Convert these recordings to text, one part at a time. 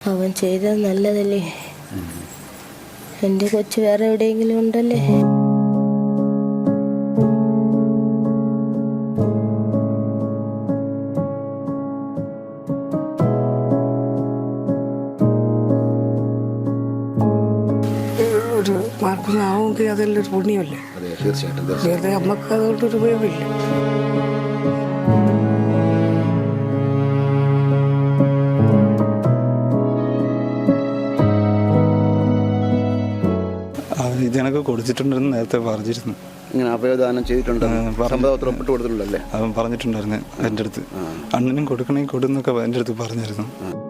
അവൻ ചെയ്തത് നല്ലതല്ലേ? എന്റെ കൊച്ചു വേറെ എവിടെയെങ്കിലും ഉണ്ടല്ലേ? ഒരു അതെല്ലാം ഒരു പുണ്യമല്ലേ? അതെ തീർച്ചയായിട്ടും നമുക്ക് അതുകൊണ്ടൊരു ഉപയോഗമില്ല. ഇതിനൊക്കെ കൊടുത്തിട്ടുണ്ടെന്ന് നേരത്തെ പറഞ്ഞിരുന്നു. ഇങ്ങനെ അവയവദാനം ചെയ്തിട്ടുണ്ട്. ആ, പറഞ്ഞു. സമ്മതപത്രം ഒപ്പിട്ട് കൊടുത്തിട്ടുണ്ടല്ലേ? അവൻ പറഞ്ഞിട്ടുണ്ടായിരുന്നു എന്റെ അടുത്ത്. അണ്ണനും കൊടുക്കണേ കൊടുന്നൊക്കെ എന്റെ അടുത്ത് പറഞ്ഞിരുന്നു.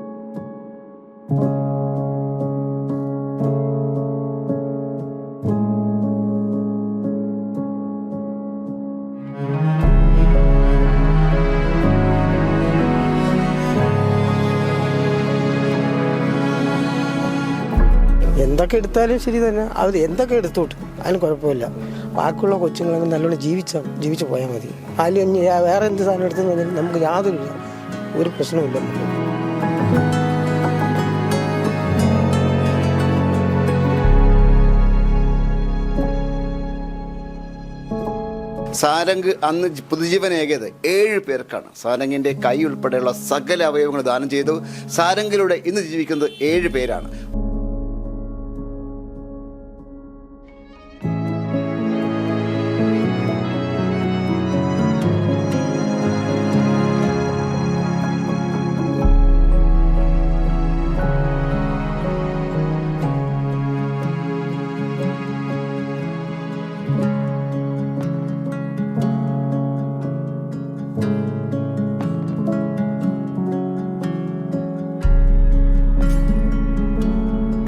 എന്തൊക്കെ എടുത്താലും ശരി തന്നെ. അവർ എന്തൊക്കെ എടുത്തോട്ട് അതിന് കുഴപ്പമില്ല. ബാക്കിയുള്ള കൊച്ചുങ്ങളൊക്കെ നല്ലോണം ജീവിച്ച ജീവിച്ചു പോയാൽ മതി. ഇനി വേറെ എന്ത് സാധനം എടുത്തെന്ന് പറഞ്ഞാൽ നമുക്ക് യാതൊരു ഒരു പ്രശ്നവുമില്ല സാരംഗ് അന്ന് പുതുജീവനേകിയത് ഏഴ് പേർക്കാണ്. സാരംഗിന്റെ കൈ ഉൾപ്പെടെയുള്ള സകല അവയവങ്ങൾ ദാനം ചെയ്തു. സാരംഗിലൂടെ ഇന്ന് ജീവിക്കുന്നത് ഏഴ് പേരാണ്.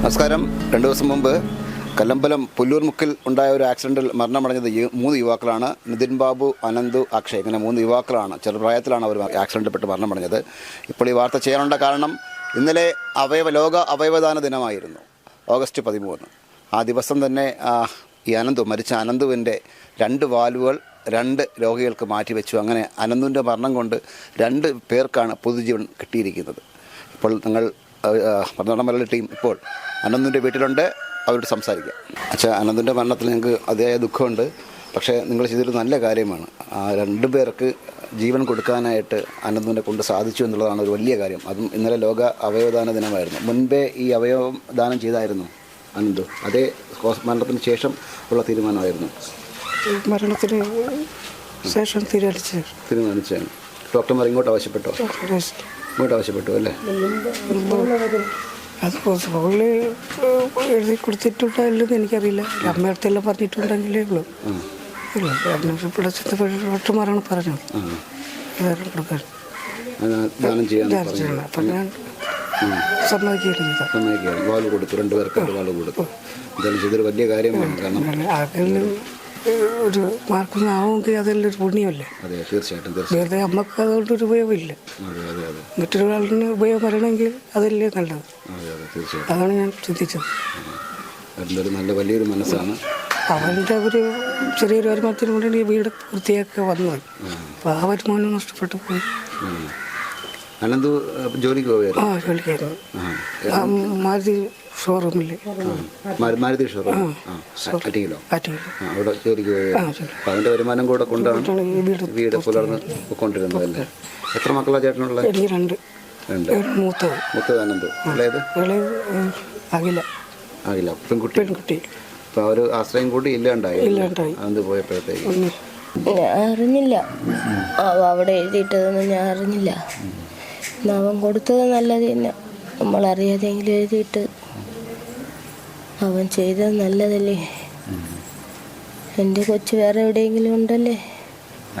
നമസ്കാരം. രണ്ടു ദിവസം മുമ്പ് കല്ലമ്പലം പുല്ലൂർമുക്കിൽ ഉണ്ടായ ഒരു ആക്സിഡന്റിൽ മരണമടഞ്ഞത് മൂന്ന് യുവാക്കളാണ്. നിതിൻ ബാബു അനന്തു അക്ഷയ് ഇങ്ങനെ മൂന്ന് യുവാക്കളാണ് ചെറുപ്രായത്തിലാണ് അവർ ആക്സിഡന്റിൽപ്പെട്ട് മരണമടഞ്ഞത്. ഇപ്പോൾ ഈ വാർത്ത ചെയ്യാനുള്ള കാരണം ഇന്നലെ അവയവ ലോക അവയവദാന ദിനമായിരുന്നു. ഓഗസ്റ്റ് പതിമൂന്ന്. ആ ദിവസം തന്നെ ഈ അനന്തു മരിച്ച അനന്തുവിന്റെ രണ്ട് വാൽവുകൾ രണ്ട് രോഗികൾക്ക് മാറ്റിവെച്ചു. അങ്ങനെ അനന്തുവിന്റെ മരണം കൊണ്ട് രണ്ട് പേർക്കാണ് പൊതുജീവൻ കിട്ടിയിരിക്കുന്നത്. ഇപ്പോൾ നിങ്ങൾ പന്ത്രണ്ടാം മലയാളി ടീം ഇപ്പോൾ അനന്തിന്റെ വീട്ടിലുണ്ട്. അവരോട് സംസാരിക്കാം. അച്ഛാ അനന്തിന്റെ മരണത്തിൽ ഞങ്ങൾക്ക് അതിയായ ദുഃഖമുണ്ട്. പക്ഷേ നിങ്ങൾ ചെയ്തൊരു നല്ല കാര്യമാണ്. ആ രണ്ടു പേർക്ക് ജീവൻ കൊടുക്കാനായിട്ട് അനന്തിനെ കൊണ്ട് സാധിച്ചു എന്നുള്ളതാണ് ഒരു വലിയ കാര്യം. അതും ഇന്നലെ ലോക അവയവദാന ദിനമായിരുന്നു. മുൻപേ ഈ അവയവം ദാനം ചെയ്തായിരുന്നു അനന്ദു അതേ മരണത്തിന് ശേഷം ഉള്ള തീരുമാനമായിരുന്നു. മരണത്തിന് ശേഷം തീരുമാനിച്ചു തീരുമാനിച്ചാണ് ഡോക്ടർമാർ ഇങ്ങോട്ട് ആവശ്യപ്പെട്ടോ. ഇങ്ങോട്ട് ആവശ്യപ്പെട്ടു അല്ലേ? അത് ഫോണിൽ എഴുതി കൊടുത്തിട്ടുണ്ടായില്ലെന്ന് എനിക്കറിയില്ല. അമ്മയടുത്തെല്ലാം പറഞ്ഞിട്ടുണ്ടെങ്കിലേ ഉള്ളൂ. ഇല്ല ഇവിടെ പറഞ്ഞത്. വേറെ കൊടുക്കാൻ. അപ്പം ഞാൻ വാൽ കൊടുത്തു രണ്ടുപേർക്ക് വാൽ കൊടുത്തു. എന്തായാലും ചെയ്തൊരു വലിയ കാര്യമാണ്. കാരണം ഒരു മാർക്കൊന്നാവുമെങ്കിൽ അതെല്ലാം ഒരു പുണ്യമല്ലേ? അതെ തീർച്ചയായിട്ടും തീർച്ചയായിട്ടും. വെറുതെ നമുക്ക് അതുകൊണ്ടൊരു ഉപയോഗമില്ല. അതെ അതെ അതെ. മറ്റൊരാളിന് ഉപയോഗം വരണമെങ്കിൽ അതല്ലേ നല്ലത്. അതെ അതെ തീർച്ചയായിട്ടും. അതാണ് ഞാൻ ചിന്തിച്ചത്. അതിന്റെ നല്ല വലിയൊരു മനസ്സാണ്. അവരുടെ ഒരു ചെറിയൊരു വരുമാനത്തിന് വേണ്ടി ഈ വീട് പൂർത്തിയാക്കി വന്നത്. അപ്പോൾ ആ വരുമാനം നഷ്ടപ്പെട്ടു പോയി. അനന്തു ആ പോവുകയായിരുന്നു? ജോലിക്കായിരുന്നു. ആ. ആ മാരുതി ഷോറൂമിൽ മാരുതി ഷോറൂം. അവിടെ ജോലിക്ക് പോവുകയായിരുന്നു ജോലി. അപ്പം അതിന്റെ വരുമാനം കൂടെ കൊണ്ടാണ് വീട് വീട് പുലർന്ന് പോയിക്കൊണ്ടിരുന്നതല്ലേ എത്ര മക്കളാ ചേട്ടനുള്ള? എനിക്ക് രണ്ട്. രണ്ട്. ഒരു മൂത്തത് മുത്തത് അനന്തു അതായത് ഇളയത്? ഏഹ്, അഖില. ആകില്ല പെൺകുട്ടി. പെൺകുട്ടി. അപ്പോൾ അവർ ആശ്രയം കൂടി ഇല്ലാണ്ടായി ഇല്ലാണ്ടായി. അനന്ത് പോയപ്പോഴത്തേക്ക്? ഒന്ന് ഞാൻ അറിഞ്ഞില്ല. അവിടെ എഴുതിയിട്ടതൊന്നും ഞാൻ അറിഞ്ഞില്ല. അവൻ കൊടുത്തത് നല്ലത് തന്നെ. നമ്മളറിയാതെങ്കിലും എഴുതിയിട്ട് അവൻ ചെയ്തത് നല്ലതല്ലേ? എന്റെ കൊച്ചു വേറെ എവിടെയെങ്കിലും ഉണ്ടല്ലേ?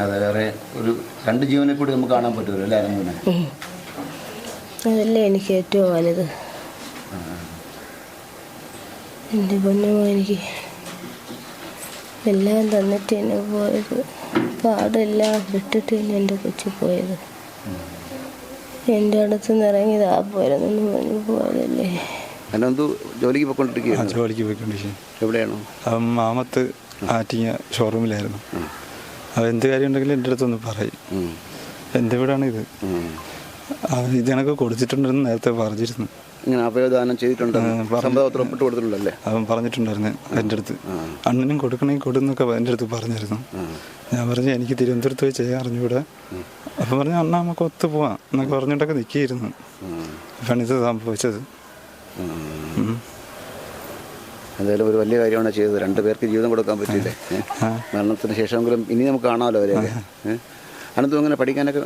അതെ വേറെ ഒരു രണ്ട് ജീവനെ കൂടി നമുക്ക് കാണാൻ പറ്റുമല്ലോ അതല്ലേ എനിക്ക് ഏറ്റവും വലുത്. എന്റെ പൊന്നുമോ എനിക്ക് എല്ലാം തന്നിട്ട് എന്നെ പോയത് പാടെല്ലാം വിട്ടിട്ട് തന്നെ എന്റെ കൊച്ചു പോയത്. എന്റെ അടുത്ത് നിന്ന് ഇറങ്ങിയത് പോരെന്നു പറഞ്ഞു പോയതല്ലേ? അനന്തു ജോലിക്ക് പോയിക്കൊണ്ടിരിക്കുകയാണ് ജോലിക്ക് പോയിക്കൊണ്ടിരിക്കുകയാണ് എവിടെയാണോ? മാമത്ത് ആറ്റിങ്ങ ഷോറൂമിലായിരുന്നു അത് എന്ത് കാര്യം ഉണ്ടെങ്കിലും എന്റെ അടുത്തൊന്ന് പറയും. എന്റെ വീടാണ് ഇത്. ഇത് എനിക്ക് കൊടുത്തിട്ടുണ്ടെന്ന് നേരത്തെ പറഞ്ഞിരുന്നു. ഇങ്ങനെ അവയവദാനം ചെയ്തിട്ടുണ്ട്. കൊടുത്തിട്ടുണ്ടല്ലേ? അവൻ പറഞ്ഞിട്ടുണ്ടായിരുന്നു എന്റെ അടുത്ത്. അണ്ണനും കൊടുക്കണേ കൊടുന്നൊക്കെ എന്റെ അടുത്ത് പറഞ്ഞിരുന്നു. ഞാൻ പറഞ്ഞു എനിക്ക് തിരുവനന്തപുരത്ത് പോയി ചെയ്യാൻ അറിഞ്ഞൂടെ. അപ്പം പറഞ്ഞു അണ്ണ നമുക്ക് ഒത്തു പോവാം. എന്നൊക്കെ പറഞ്ഞിട്ടൊക്കെ നിൽക്കിയിരുന്നു. അപ്പോഴാണ് ഇത് സംഭവിച്ചത്. എന്തായാലും ഒരു വലിയ കാര്യമാണ് ചെയ്തത്. രണ്ടു പേർക്ക് ജീവിതം കൊടുക്കാൻ പറ്റിയില്ലേ? മരണത്തിന് ശേഷമെങ്കിലും ഇനി നമുക്ക് കാണാമല്ലോ അവരെയൊക്കെ? ഏഹ് അനന്തും അങ്ങനെ പഠിക്കാനൊക്കെ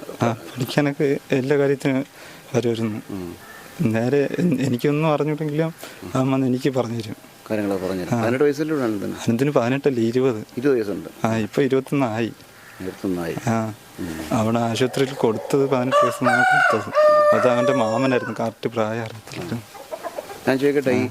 പഠിക്കാനൊക്കെ എല്ലാ കാര്യത്തിനും വരുമായിരുന്നു. നേരെ എനിക്കൊന്നും അറിഞ്ഞിട്ടെങ്കിലും അമ്മ എനിക്ക് പറഞ്ഞു തരും കാര്യങ്ങളൊക്കെ പറഞ്ഞു പതിനെട്ട് വയസ്സിലൂടെ അനന്തന്? അനന്തിന് പതിനെട്ടല്ല ഇരുപത്. ഇരുപത് വയസ്സുണ്ട്. ആ ഇപ്പം ഇരുപത്തൊന്നായി. ഇരുപത്തൊന്നായി. ആ. അവിടെ ആശുപത്രിയിൽ കൊടുത്തത് പതിനെട്ട് വയസ്സെന്നാണ് കൊടുത്തത്. അത് അവന്റെ മാമനായിരുന്നു കറക്റ്റ് പ്രായം അറിയത്തില്ല ഞാൻ ചോദിക്കട്ടെ ഈ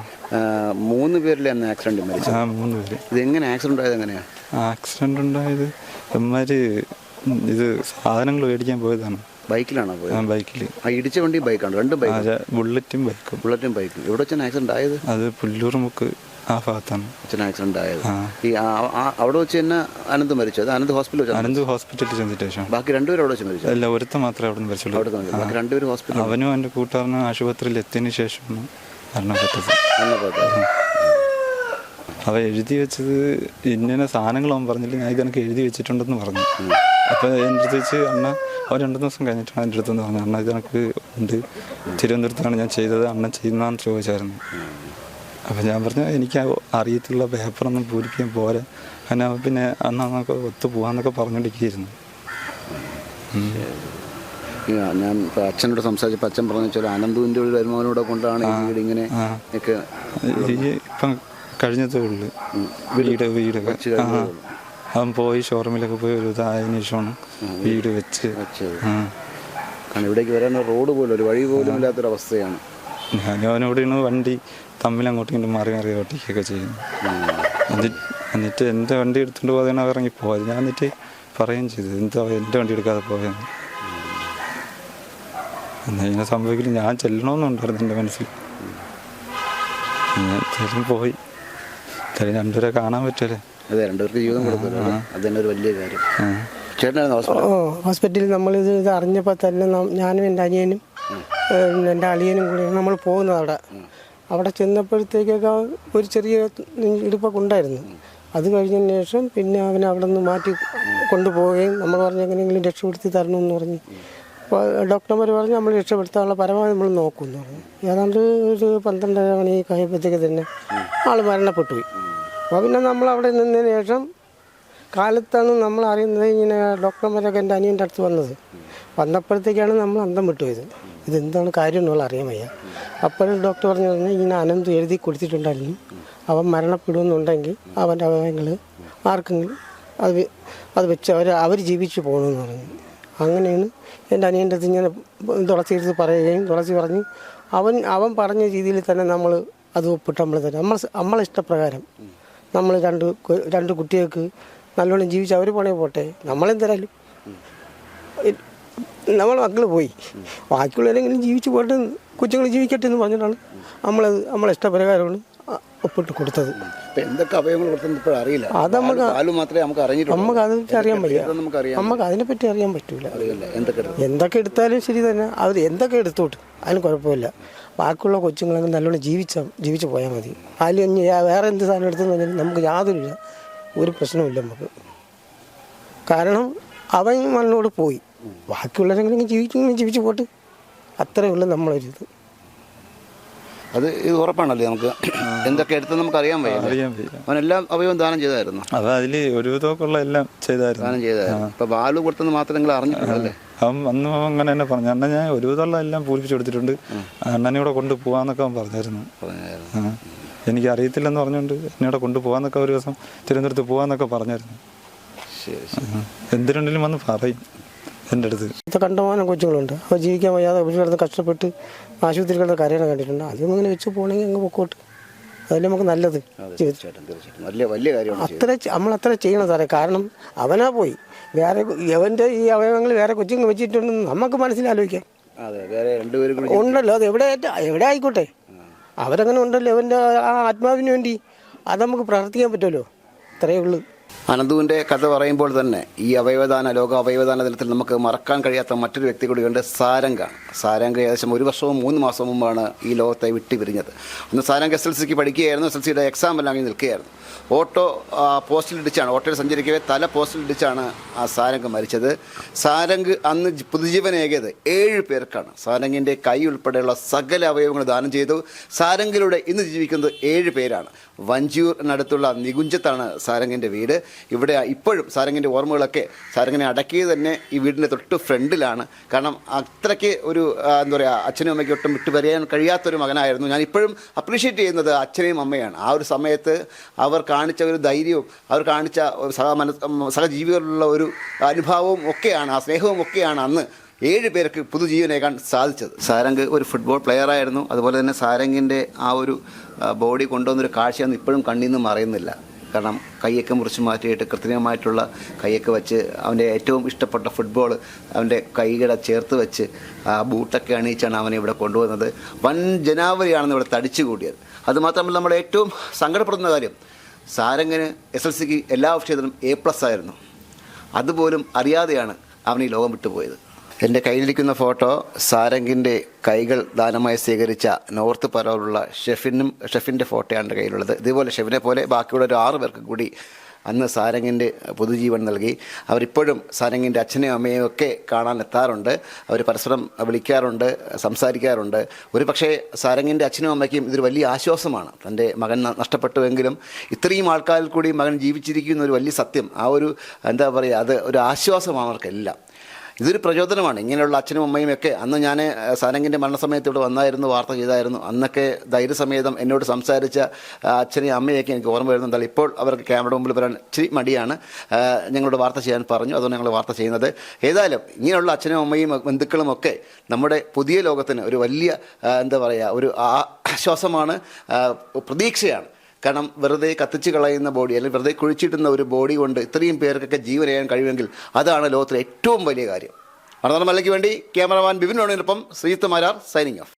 മൂന്ന് പേരിലെ അന്ന് ആക്സിഡന്റ് മരിച്ചു? ആ മൂന്ന് പേര്. ഇത് എങ്ങനെ ആക്സിഡന്റ് ആയത് എങ്ങനെയാ? ആക്സിഡന്റ് ഉണ്ടായത് ഇവന്മാര് ഇത് സാധനങ്ങൾ മേടിക്കാൻ പോയതാണ്. ബൈക്കിലാണോ ആ പോയത് ബൈക്കിൽ ആ ഇടിച്ച വണ്ടി ബൈക്കാണ്? രണ്ടും ബൈക്ക് ബുള്ളറ്റും ബൈക്കും. ബുള്ളറ്റും ബൈക്കും. എവിടെ വെച്ചാണ് ആക്സിഡന്റ് ആയത്? അത് പുല്ലൂർ മുക്ക് ആ ഭാഗത്താണ്. അച്ഛൻ ആക്സിഡന്റ് ആയത്. ആ. ഈ ആ- ആ- അവിടെ വെച്ച് തന്നെ അനന്ത് മരിച്ചു? അത് അനന്ത് ഹോസ്പിറ്റലിൽ വെച്ചാണ് അനന്ത് ഹോസ്പിറ്റലിൽ ചെന്നിട്ട് ശേഷം. ബാക്കി രണ്ടുപേരും അവിടെ വെച്ച് മരിച്ചു? അല്ല ഒരുത്ത മാത്രമേ അവിടെ നിന്ന് അവിടെ മരിച്ചുള്ളൂ തന്നെ ബാക്കി രണ്ടുപേരും ഹോസ്പിറ്റലിൽ അവനും എന്റെ കൂട്ടുകാരനും ആശുപത്രിയിൽ എത്തിയതിന് ശേഷമാണ് മരണപ്പെട്ടത് അവ എഴുതി വെച്ചത് ഇന്ന സാധനങ്ങൾ അവൻ പറഞ്ഞില്ല ഞാൻ ഇതെനിക്ക് എഴുതി വെച്ചിട്ടുണ്ടെന്ന് പറഞ്ഞു. അപ്പോൾ എന്റെ അടുത്ത് വെച്ച് അണ്ണ അവൻ രണ്ടു ദിവസം കഴിഞ്ഞിട്ടാണ് എന്റെ അടുത്ത് പറഞ്ഞു അണ്ണ ഇത് എനിക്ക് ഉണ്ട്. തിരുവനന്തപുരത്താണ് ഞാൻ ചെയ്തത്. അണ്ണൻ ചെയ്യുന്നതാന്ന് ചോദിച്ചായിരുന്നു. അപ്പം ഞാൻ പറഞ്ഞു എനിക്ക് അറിയത്തുള്ള പേപ്പറൊന്നും പൂരിപ്പിക്കാൻ പോരെ. അങ്ങനെ പിന്നെ അന്നൊക്കെ ഒത്തു പോവാന്നൊക്കെ പറഞ്ഞുകൊണ്ടിരിക്കുകയായിരുന്നു ഈ ഞാൻ അച്ഛനോട് സംസാരിച്ചപ്പോൾ അച്ഛൻ പറഞ്ഞു വെച്ചാൽ അനന്തുവിന്റെ ഒരു വരുമാനോടെ കൊണ്ടാണ് ഈ വീട് ഇങ്ങനെ ഒക്കെ ഇപ്പം കഴിഞ്ഞതേ ഉള്ളു. വീട് വീട് അവൻ പോയി ഷോറൂമിലൊക്കെ പോയി ഒരു ഇതായതിനു ശേഷമാണ് വീട് വെച്ച്. കാരണം ഇവിടേക്ക് വരാൻ റോഡ് പോലും ഒരു വഴി പോലും ഇല്ലാത്തൊരവസ്ഥയാണ്. ഞാനും അവനോടാണ് വണ്ടി തമ്മിൽ അങ്ങോട്ടും ഇങ്ങോട്ടും മാറി മാറി ഓട്ടിക്കുകയൊക്കെ ചെയ്യുന്നു. എന്നിട്ട് എന്നിട്ട് എന്റെ വണ്ടി എടുത്തുകൊണ്ട് പോകാതെ അവർ ഇറങ്ങി പോയത് ഞാൻ എന്നിട്ട് പറയുകയും ചെയ്തു. എന്താ എന്റെ വണ്ടി എടുക്കാതെ പോയെന്ന്. എന്നാൽ ഇങ്ങനെ സംഭവിക്കില്ല ഞാൻ ചെല്ലണമെന്നുണ്ടായിരുന്നു എന്റെ മനസ്സിൽ. ഞാൻ ചെല്ലും പോയി. ചെറിയ രണ്ടുപേരെ കാണാൻ പറ്റുമല്ലേ അതെ രണ്ടുപേർക്ക് ജീവിതം അത് തന്നെ ഒരു വലിയ കാര്യം. ഓ ഹോസ്പിറ്റലിൽ നമ്മളിത് ഇത് അറിഞ്ഞപ്പോൾ തന്നെ ഞാനും എന്റെ അനിയനും എന്റെ അളിയനും കൂടി നമ്മൾ പോകുന്നത് അവിടെ. അവിടെ ചെന്നപ്പോഴത്തേക്കൊക്കെ ഒരു ചെറിയ ഇടുപ്പൊക്കെ ഉണ്ടായിരുന്നു. അത് കഴിഞ്ഞതിന് ശേഷം പിന്നെ അവനെ അവിടെ നിന്ന് മാറ്റി കൊണ്ടുപോവുകയും നമ്മൾ പറഞ്ഞ് എങ്ങനെയെങ്കിലും രക്ഷപ്പെടുത്തി തരണമെന്ന് പറഞ്ഞ്. ഡോക്ടർമാർ പറഞ്ഞ് നമ്മൾ രക്ഷപ്പെടുത്താനുള്ള പരമാവധി നമ്മൾ നോക്കുമെന്ന് പറഞ്ഞു. ഏതാണ്ട് ഒരു പന്ത്രണ്ടര മണി കഴിയുമ്പോഴത്തേക്ക് തന്നെ ആൾ മരണപ്പെട്ടു പോയി. അപ്പോൾ പിന്നെ നമ്മൾ അവിടെ നിന്നതിന് ശേഷം കാലത്താണ് നമ്മൾ അറിയുന്നത് ഇങ്ങനെ ഡോക്ടർമാരൊക്കെ എന്റെ അനിയന്റെ അടുത്ത് വന്നത്. വന്നപ്പോഴത്തേക്കാണ് നമ്മൾ അന്തം വിട്ടുപോയത് ഇതെന്താണ് കാര്യം എന്നുള്ള അറിയാൻ വയ്യ. അപ്പോഴും ഡോക്ടർ പറഞ്ഞു പറഞ്ഞാൽ ഇങ്ങനെ അനന്ത് എഴുതി കൊടുത്തിട്ടുണ്ടായിരുന്നു. അവൻ മരണപ്പെടുമെന്നുണ്ടെങ്കിൽ അവന്റെ അവയവങ്ങൾ ആർക്കെങ്കിലും അത് അത് വെച്ച് അവർ അവർ ജീവിച്ചു പോകണമെന്ന് പറഞ്ഞു. അങ്ങനെയാണ് എന്റെ അനിയന്റെ അടുത്ത് ഇങ്ങനെ തുളസിയെടുത്ത് പറയുകയും തുളസി പറഞ്ഞ് അവൻ അവൻ പറഞ്ഞ രീതിയിൽ തന്നെ നമ്മൾ അത് ഒപ്പിട്ട് നമ്മൾ തന്നെ നമ്മൾ നമ്മളെ ഇഷ്ടപ്രകാരം നമ്മൾ രണ്ട് രണ്ട് കുട്ടികൾക്ക് നല്ലോണം ജീവിച്ച് അവർ പോണേ പോട്ടെ നമ്മളെന്തരാലും നമ്മൾ മക്കൾ പോയി. ബാക്കിയുള്ളവരെങ്കിലും ജീവിച്ച് പോട്ടെ കൊച്ചുങ്ങൾ ജീവിക്കട്ടെ എന്ന് പറഞ്ഞിട്ടാണ് നമ്മളത് നമ്മളെ ഇഷ്ടപ്രകാരമാണ് ഒപ്പിട്ട് കൊടുത്തത്. എന്തൊക്കെ ഇപ്പോഴും അറിയില്ല. അത് നമുക്ക് മാത്രമേ നമുക്ക് അറിഞ്ഞിട്ടുള്ളൂ. നമുക്ക് അതിനെപ്പറ്റി അറിയാൻ പറ്റില്ല. നമുക്ക് അതിനെപ്പറ്റി അറിയാൻ പറ്റൂല. അറിയില്ല. എന്തൊക്കെ? എന്തൊക്കെ എടുത്താലും ശരി തന്നെ. അവർ എന്തൊക്കെ എടുത്തോട്ട് അതിന് കുഴപ്പമില്ല. ബാക്കിയുള്ള കൊച്ചുങ്ങളൊക്കെ നല്ലോണം ജീവിച്ച ജീവിച്ചു പോയാൽ മതി. അതിൽ ഇനി വേറെ എന്ത് സാധനം എടുത്തെന്ന് പറഞ്ഞാൽ നമുക്ക് യാതൊരു ഒരു പ്രശ്നവുമില്ല നമുക്ക്. കാരണം അവൻ മണ്ണോട് പോയി. ബാക്കിയുള്ളവരെങ്കിലും ജീവിക്കുന്നു ജീവിച്ചു പോട്ട്. അത്രയുള്ള നമ്മളൊരിത്. അത് ഇത് ഉറപ്പാണല്ലേ നമുക്ക്? എന്തൊക്കെ എടുത്തെന്ന് നമുക്ക് അറിയാൻ വയ്യ. അവനെല്ലാം അവയവം ദാനം ചെയ്തായിരുന്നു? അത് അതിൽ ഒരു വിധമൊക്കെ എല്ലാം ചെയ്തായിരുന്നു. ദാനം ചെയ്തായിരുന്നു. ഇപ്പൊ ബാലു കൊടുത്തെന്ന് മാത്രം നിങ്ങൾ അല്ലേ? അവൻ അന്ന് അവൻ അങ്ങനെ തന്നെ പറഞ്ഞു. അണ്ണൻ ഞാൻ ഒരു വിധമുള്ള എല്ലാം പൂരിപ്പിച്ചു കൊടുത്തിട്ടുണ്ട്. അണ്ണനെ ഇവിടെ കൊണ്ട് പോവാന്നൊക്കെ അവൻ പറഞ്ഞായിരുന്നു. എനിക്ക് അറിയത്തില്ലെന്ന് പറഞ്ഞുകൊണ്ട് എന്നെ ഇവിടെ കൊണ്ടുപോകാന്നൊക്കെ ഒരു ദിവസം തിരുവനന്തപുരത്ത് പോവാന്നൊക്കെ പറഞ്ഞായിരുന്നു. എന്തിനുണ്ടെങ്കിലും വന്ന് പറയും. എന്റെ അടുത്ത്. ഇപ്പം കണ്ടമാനം കൊച്ചുങ്ങളുണ്ട്. അപ്പോൾ ജീവിക്കാൻ വയ്യാതെ കിടന്ന് കഷ്ടപ്പെട്ട് ആശുപത്രി കിടന്ന് കരയണം കണ്ടിട്ടുണ്ട്. അതൊന്നും ഇങ്ങനെ വെച്ച് പോകണമെങ്കിൽ അങ്ങ് പൊക്കോട്ട്. അതല്ലേ നമുക്ക് നല്ലത്. അത്ര നമ്മൾ അത്ര ചെയ്യണം സാറേ. കാരണം അവനാ പോയി. വേറെ അവന്റെ ഈ അവയവങ്ങൾ വേറെ കൊച്ചുങ്ങൾ വെച്ചിട്ടുണ്ടെന്ന് നമുക്ക് മനസ്സിലാലോചിക്കാം. ഉണ്ടല്ലോ. അത് എവിടെ എവിടെ ആയിക്കോട്ടെ. അവരങ്ങനെ ഉണ്ടല്ലോ. അവന്റെ ആ ആത്മാവിന് വേണ്ടി. അത് നമുക്ക് പ്രവർത്തിക്കാൻ പറ്റുമല്ലോ. ഇത്രയേ ഉള്ളൂ. അനന്തുവിന്റെ കഥ പറയുമ്പോൾ തന്നെ ഈ അവയവദാന ലോക അവയവദാന ദിനത്തിൽ നമുക്ക് മറക്കാൻ കഴിയാത്ത മറ്റൊരു വ്യക്തി കൂടിയുണ്ട് സാരംഗ. സാരംഗ ഏകദേശം ഒരു വർഷവും മൂന്ന് മാസം മുമ്പാണ് ഈ ലോകത്തെ വിട്ടുപിരിഞ്ഞത്. അന്ന് സാരംഗ എസ് എൽ സിക്ക് പഠിക്കുകയായിരുന്നു. എസ് എൽ സിയുടെ എക്സാം എല്ലാം കഴിഞ്ഞ് നിൽക്കുകയായിരുന്നു. ഓട്ടോ പോസ്റ്റിലിടിച്ചാണ് ഓട്ടോയിൽ സഞ്ചരിക്കവേ തല പോസ്റ്റിലിടിച്ചാണ് ആ സാരംഗ് മരിച്ചത്. സാരംഗ് അന്ന് പുതുജീവനേകിയത് ഏഴ് പേർക്കാണ്. സാരംഗിന്റെ കൈ ഉൾപ്പെടെയുള്ള സകല അവയവങ്ങൾ ദാനം ചെയ്തു. സാരംഗിലൂടെ ഇന്ന് ജീവിക്കുന്നത് ഏഴ് പേരാണ്. വഞ്ചിയൂരിനടുത്തുള്ള നികുഞ്ചത്താണ് സാരംഗിന്റെ വീട്. ഇവിടെ ഇപ്പോഴും സാരംഗിന്റെ ഓർമ്മകളൊക്കെ സാരംഗിനെ അടക്കിയത് തന്നെ ഈ വീടിന്റെ തൊട്ട് ഫ്രണ്ടിലാണ്. കാരണം അത്രയ്ക്ക് ഒരു എന്താ പറയുക അച്ഛനും അമ്മയ്ക്ക് ഒട്ടും വിട്ടു വരയാൻ കഴിയാത്തൊരു മകനായിരുന്നു. ഞാൻ ഇപ്പോഴും അപ്രീഷിയേറ്റ് ചെയ്യുന്നത് അച്ഛനെയും അമ്മയാണ്. ആ ഒരു സമയത്ത് അവർ കാണിച്ച ഒരു ധൈര്യവും അവർ കാണിച്ച സഹ മനസ് സഹജീവികളുള്ള ഒരു അനുഭാവവും ഒക്കെയാണ് ആ സ്നേഹവും ഒക്കെയാണ് അന്ന് ഏഴ് പേർക്ക് പുതുജീവനേക്കാൻ സാധിച്ചത്. സാരംഗ് ഒരു ഫുട്ബോൾ പ്ലെയർ ആയിരുന്നു. അതുപോലെ തന്നെ സാരംഗിന്റെ ആ ഒരു ബോഡി കൊണ്ടുവന്നൊരു കാഴ്ചയൊന്നും ഇപ്പോഴും കണ്ണിൽ നിന്ന് മറയുന്നില്ല. കാരണം കൈയൊക്കെ മുറിച്ച് മാറ്റിയിട്ട് കൃത്രിമമായിട്ടുള്ള കൈയൊക്കെ വെച്ച് അവന്റെ ഏറ്റവും ഇഷ്ടപ്പെട്ട ഫുട്ബോൾ അവന്റെ കൈകളെ ചേർത്ത് വെച്ച് ആ ബൂട്ടൊക്കെ അണിയിച്ചാണ് അവനെ ഇവിടെ കൊണ്ടുവന്നത്. വൻ ജനാവലിയാണെന്ന് ഇവിടെ തടിച്ചു കൂടിയത് അതുമാത്രമല്ല നമ്മൾ ഏറ്റവും സങ്കടപ്പെടുന്ന കാര്യം സാരംഗന് എസ് എൽ സിക്ക് എല്ലാ വിഷയത്തിലും എ പ്ലസ് ആയിരുന്നു. അതുപോലും അറിയാതെയാണ് അവൻ ഈ ലോകം വിട്ടുപോയത്. എന്റെ കയ്യിലിരിക്കുന്ന ഫോട്ടോ സാരംഗിന്റെ കൈകൾ ദാനമായി സ്വീകരിച്ച നോർത്ത് പരോലുള്ള ഷെഫിനും ഷെഫിന്റെ ഫോട്ടോയാണ് എന്റെ കയ്യിലുള്ളത്. ഇതുപോലെ ഷെഫിനെ പോലെ ബാക്കിയുള്ള ഒരു ആറ് പേർക്ക് കൂടി അന്ന് സാരംഗിന്റെ പുതുജീവൻ നൽകി. അവരിപ്പോഴും സാരംഗിന്റെ അച്ഛനെയും അമ്മയും ഒക്കെ കാണാൻ എത്താറുണ്ട്. അവർ പരസ്പരം വിളിക്കാറുണ്ട് സംസാരിക്കാറുണ്ട്. ഒരു പക്ഷേ സാരംഗിന്റെ അച്ഛനും അമ്മയ്ക്കും ഇതൊരു വലിയ ആശ്വാസമാണ്. തന്റെ മകൻ നഷ്ടപ്പെട്ടുവെങ്കിലും ഇത്രയും ആൾക്കാരിൽ കൂടി മകൻ ജീവിച്ചിരിക്കുന്ന ഒരു വലിയ സത്യം ആ ഒരു എന്താ പറയുക അത് ഒരു ആശ്വാസമാണ് അവർക്കെല്ലാം. ഇതൊരു പ്രചോദനമാണ്. ഇങ്ങനെയുള്ള അച്ഛനും അമ്മയും ഒക്കെ അന്ന് ഞാൻ സാരംഗിന്റെ മരണസമയത്ത് ഇവിടെ വന്നായിരുന്നു വാർത്ത ചെയ്തായിരുന്നു. അന്നൊക്കെ ധൈര്യസമേതം എന്നോട് സംസാരിച്ച അച്ഛനെയും അമ്മയൊക്കെ എനിക്ക് ഓർമ്മ വരുന്നുണ്ട് ഇപ്പോൾ അവർക്ക് ക്യാമറ മുമ്പിൽ വരാൻ ഇച്ചിരി മടിയാണ്. ഞങ്ങളോട് വാർത്ത ചെയ്യാൻ പറഞ്ഞു. അതുകൊണ്ട് ഞങ്ങൾ വാർത്ത ചെയ്യുന്നത്. ഏതായാലും ഇങ്ങനെയുള്ള അച്ഛനും അമ്മയും ബന്ധുക്കളും ഒക്കെ നമ്മുടെ പുതിയ ലോകത്തിന് ഒരു വലിയ എന്താ പറയുക ഒരു ആശ്വാസമാണ് പ്രതീക്ഷയാണ്. കാരണം വെറുതെ കത്തിച്ച് കളയുന്ന ബോഡി അല്ലെങ്കിൽ വെറുതെ കുഴിച്ചിട്ടുന്ന ഒരു ബോഡി കൊണ്ട് ഇത്രയും പേർക്കൊക്കെ ജീവൻ ചെയ്യാൻ കഴിയുമെങ്കിൽ അതാണ് ലോകത്തിലെ ഏറ്റവും വലിയ കാര്യം. മലയാളം മലയ്ക്ക് വേണ്ടി ക്യാമറമാൻ ബിപിൻ വേണുവിനൊപ്പം ശ്രീത്ത് മാരാർ സൈനിങ് ഓഫ്